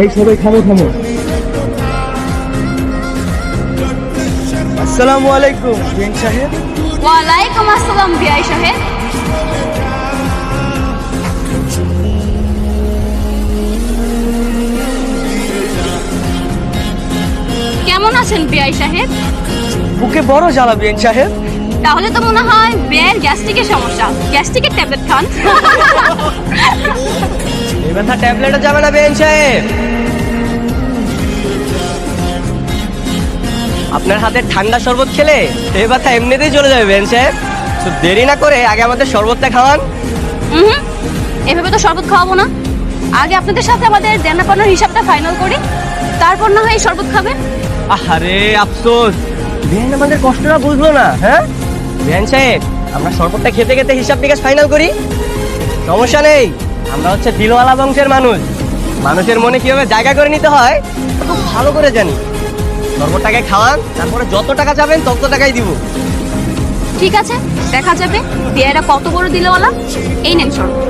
এই সবাই থামো থামো। আসসালামু আলাইকুম বেন সাহেব। ওয়ালাইকুম আসসালাম বিআই সাহেব। কেমন আছেন বিআই সাহেব? বুকে বড় জ্বালা বেন সাহেব। তাহলে তো মনে হয় বিয়ের গ্যাস্ট্রিকের সমস্যা। গ্যাস্ট্রিকের ট্যাবলেট খান। ব্যথা ট্যাবলেটও যাবে না বেন সাহেব। আপনার হাতে ঠান্ডা শরবত খেলে এই ব্যথা এমনিতেই চলে যাবে বেন সাহেব। তো দেরি না করে আগে আমাদের শরবতটা খাওয়ান। হুম এভাবে তো শরবত খাওয়াবো না। আগে আপনাদের সাথে আমাদের দেনা পানোর হিসাবটা ফাইনাল করি। তারপর না হয় শরবত খাবেন। আরে আফসোস। বেন আমাদের কষ্টটা বুঝলো না হ্যাঁ? বেন সাহেব আমরা শরবতটা খেতে খেতে হিসাব নিকাশ ফাইনাল করি। সমস্যা নেই। আমরা হচ্ছে দিলওয়ালা বংশের মানুষ। মানুষের মনে কীভাবে জায়গা করে নিতে হয় খুব ভালো করে জানি। শরবতটাকে খাওয়ান তারপরে যত টাকা যাবেন তত টাকাই দিব। ঠিক আছে দেখা যাবে। বিয়েরা কত বড় দিলওয়ালা এই নেন শরবত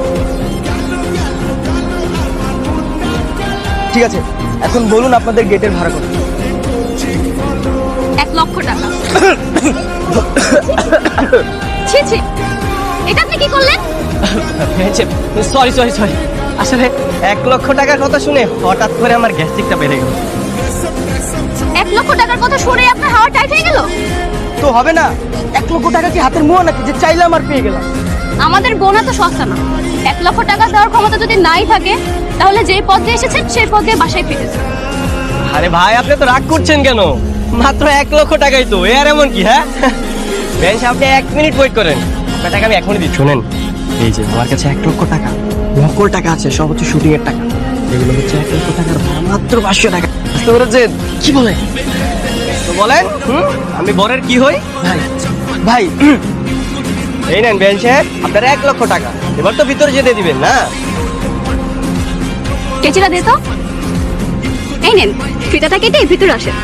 ঠিক আছে এখন বলুন আপনাদের গেটের ভাড়া কত। এক লক্ষ টাকা। ছি ছি। এটা আপনি কি করলেন? সরি সরি সরি আসলে এক লক্ষ টাকার কথা শুনে হঠাৎ করে আমার গ্যাস্ট্রিকটা বেড়ে গেল। এক লক্ষ টাকার কথা শুনে আপনার হাওয়া টাইট হয়ে গেল? তো হবে না। এক লক্ষ টাকা কি হাতের মুয়া নাকি? যে চাইলাম আর পেয়ে গেলাম। আমাদের বোনা তো সস্তা না। এক লক্ষ টাকা দেওয়ার ক্ষমতা যদি নাই থাকে তাহলে যেই পথ দিয়ে এসেছেন সেই পথ দিয়ে বাসায় ফিরে যান। আরে ভাই আপনি তো রাগ করছেন কেন? মাত্র এক লক্ষ টাকাই তো। এ আর এমন কি হ্যাঁ? বেঞ্চ আপনি এক মিনিট ওয়েট করেন। আপনার টাকা আমি এখনই দিচ্ছি। শোনেন এই যে আমার কাছে এক লক্ষ টাকা নকল টাকা আছে সব হচ্ছে শুটিং এর টাকা। এগুলো হচ্ছে এক লক্ষ টাকার মাত্র পাঁচশো টাকা। বুঝতে পেরেছেন? কি বলেন তো বলেন আমি বরের কি হই? ভাই। ভাই। এই নেন বেঞ্চে আপনার এক লক্ষ টাকা। এবার তো ভিতরে যেতে দিবেন না? কেচিলা দে তো। এই নেন ফিতাটা কেটে ভিতরে আসেন।